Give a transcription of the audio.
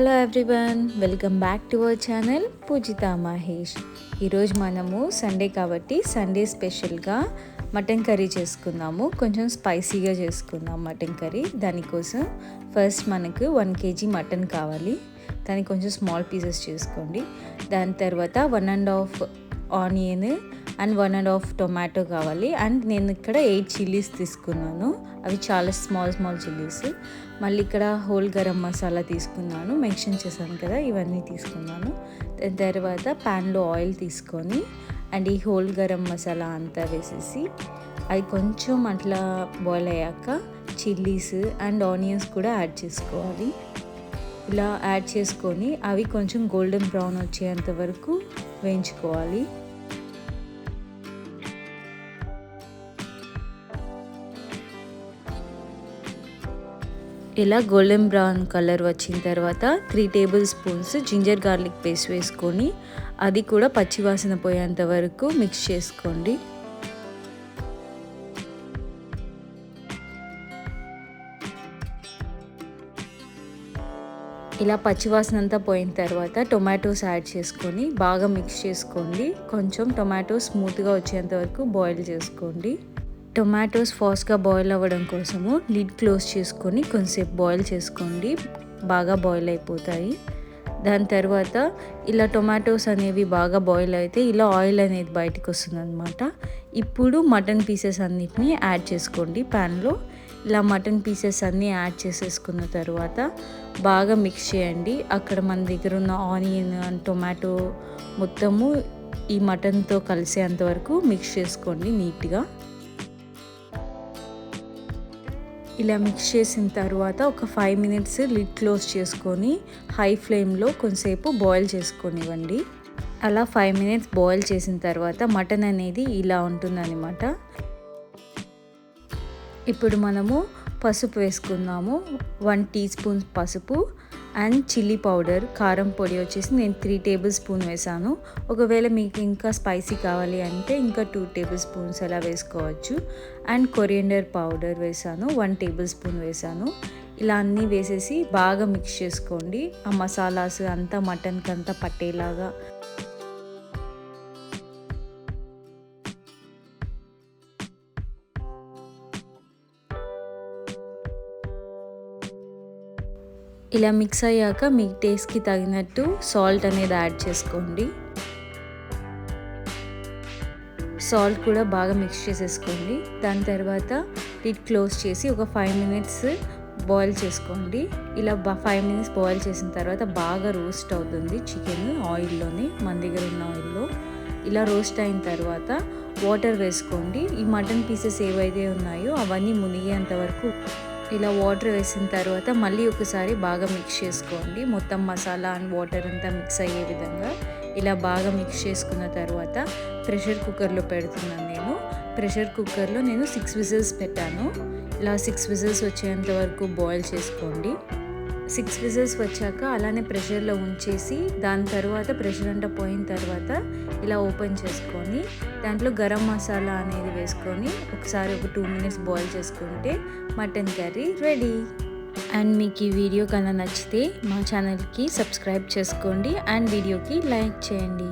Hello everyone welcome back to our channel Pujitha Mahesh ఈరోజు మనము Sunday కాబట్టి Sunday స్పెషల్గా మటన్ కర్రీ చేసుకున్నాము కొంచెం స్పైసీగా చేసుకుందాం మటన్ కర్రీ దానికోసం ఫస్ట్ మనకు వన్ కేజీ మటన్ కావాలి. దాన్ని కొంచెం స్మాల్ పీసెస్ చేసుకోండి. దాని తర్వాత one and half onion and one and half tomato కావాలి. అండ్ నేను ఇక్కడ ఎయిట్ చిల్లీస్ తీసుకున్నాను. అవి చాలా స్మాల్ స్మాల్ చిల్లీస్. మళ్ళీ ఇక్కడ హోల్ గరం మసాలా తీసుకున్నాను. మెన్షన్ చేశాను కదా ఇవన్నీ తీసుకున్నాను. దాని తర్వాత ప్యాన్లో ఆయిల్ తీసుకొని అండ్ ఈ హోల్ గరం మసాలా అంతా వేసేసి అది కొంచెం అట్లా బాయిల్ అయ్యాక చిల్లీస్ అండ్ ఆనియన్స్ కూడా యాడ్ చేసుకోవాలి. ఇలా యాడ్ చేసుకొని అవి కొంచెం గోల్డెన్ బ్రౌన్ వచ్చేంత వరకు వేయించుకోవాలి. ఇలా గోల్డెన్ బ్రౌన్ కలర్ వచ్చిన తర్వాత three table spoons ginger garlic paste వేసుకొని అది కూడా పచ్చివాసన పోయేంత వరకు మిక్స్ చేసుకోండి. ఇలా పచ్చివాసన అంతా పోయిన తర్వాత టొమాటోస్ యాడ్ చేసుకొని బాగా మిక్స్ చేసుకోండి. కొంచెం టొమాటో స్మూత్గా వచ్చేంత వరకు బాయిల్ చేసుకోండి. టొమాటోస్ ఫాస్ట్గా బాయిల్ అవ్వడం కోసము లిడ్ క్లోజ్ చేసుకొని కొంచెంసేపు బాయిల్ చేసుకోండి. బాగా బాయిల్ అయిపోతాయి. దాని తర్వాత ఇలా టొమాటోస్ అనేవి బాగా బాయిల్ అయితే ఇలా ఆయిల్ అనేది బయటకు వస్తుంది అనమాట ఇప్పుడు మటన్ పీసెస్ అన్నిటిని యాడ్ చేసుకోండి ప్యాన్లో. ఇలా మటన్ పీసెస్ అన్నీ యాడ్ చేసేసుకున్న తర్వాత బాగా మిక్స్ చేయండి. అక్కడ మన దగ్గర ఉన్న ఆనియన్ అండ్ టొమాటో మొత్తము ఈ మటన్తో కలిసేంత వరకు మిక్స్ చేసుకోండి నీట్గా. ఇలా మిక్స్ చేసిన తర్వాత ఒక ఫైవ్ మినిట్స్ లిడ్ క్లోజ్ చేసుకొని హై ఫ్లేమ్లో కొంతసేపు బాయిల్ చేసుకొనివ్వండి. అలా ఫైవ్ మినిట్స్ బాయిల్ చేసిన తర్వాత మటన్ అనేది ఇలా ఉంటుందన్నమాట. ఇప్పుడు మనము పసుపు వేసుకుందాము. వన్ టీ స్పూన్ పసుపు అండ్ చిల్లీ పౌడర్ కారం పొడి వచ్చేసి నేను త్రీ టేబుల్ స్పూన్ వేసాను. ఒకవేళ మీకు ఇంకా స్పైసీ కావాలి అంటే ఇంకా టూ టేబుల్ స్పూన్స్ అలా వేసుకోవచ్చు. అండ్ కొరియండర్ పౌడర్ వేసాను వన్ టేబుల్ స్పూన్ వేసాను. ఇలా అన్నీ వేసేసి బాగా మిక్స్ చేసుకోండి. ఆ మసాలాస్ అంతా మటన్కి అంతా పట్టేలాగా ఇలా మిక్స్ అయ్యాక మీ టేస్ట్కి తగినట్టు సాల్ట్ అనేది యాడ్ చేసుకోండి. సాల్ట్ కూడా బాగా మిక్స్ చేసేసుకోండి. దాని తర్వాత లిడ్ క్లోజ్ చేసి ఒక ఫైవ్ మినిట్స్ బాయిల్ చేసుకోండి. ఇలా ఫైవ్ మినిట్స్ బాయిల్ చేసిన తర్వాత బాగా రోస్ట్ అవుతుంది చికెన్ ఆయిల్లోనే మన దగ్గర ఉన్న ఆయిల్లో. ఇలా రోస్ట్ అయిన తర్వాత వాటర్ వేసుకోండి. ఈ మటన్ పీసెస్ ఏవైతే ఉన్నాయో అవన్నీ మునిగేంత వరకు ఇలా వాటర్ వేసిన తర్వాత మళ్ళీ ఒకసారి బాగా మిక్స్ చేసుకోండి. మొత్తం మసాలా అండ్ వాటర్ అంతా మిక్స్ అయ్యే విధంగా ఇలా బాగా మిక్స్ చేసుకున్న తర్వాత ప్రెషర్ కుక్కర్లో పెడుతున్నాను నేను. ప్రెషర్ కుక్కర్లో నేను సిక్స్ విజిల్స్ పెట్టాను. ఇలా సిక్స్ విజిల్స్ వచ్చేంత వరకు బాయిల్ చేసుకోండి. సిక్స్ విజిల్స్ వచ్చాక అలానే ప్రెషర్లో ఉంచేసి దాని తర్వాత ప్రెషర్ అంతా పోయిన తర్వాత ఇలా ఓపెన్ చేసుకొని దాంట్లో గరం మసాలా అనేది వేసుకొని ఒకసారి ఒక టూ మినిట్స్ బాయిల్ చేసుకుంటే మటన్ కర్రీ రెడీ. అండ్ మీకు ఈ వీడియో కన్నా నచ్చితే మా ఛానల్కి సబ్స్క్రైబ్ చేసుకోండి అండ్ వీడియోకి లైక్ చేయండి.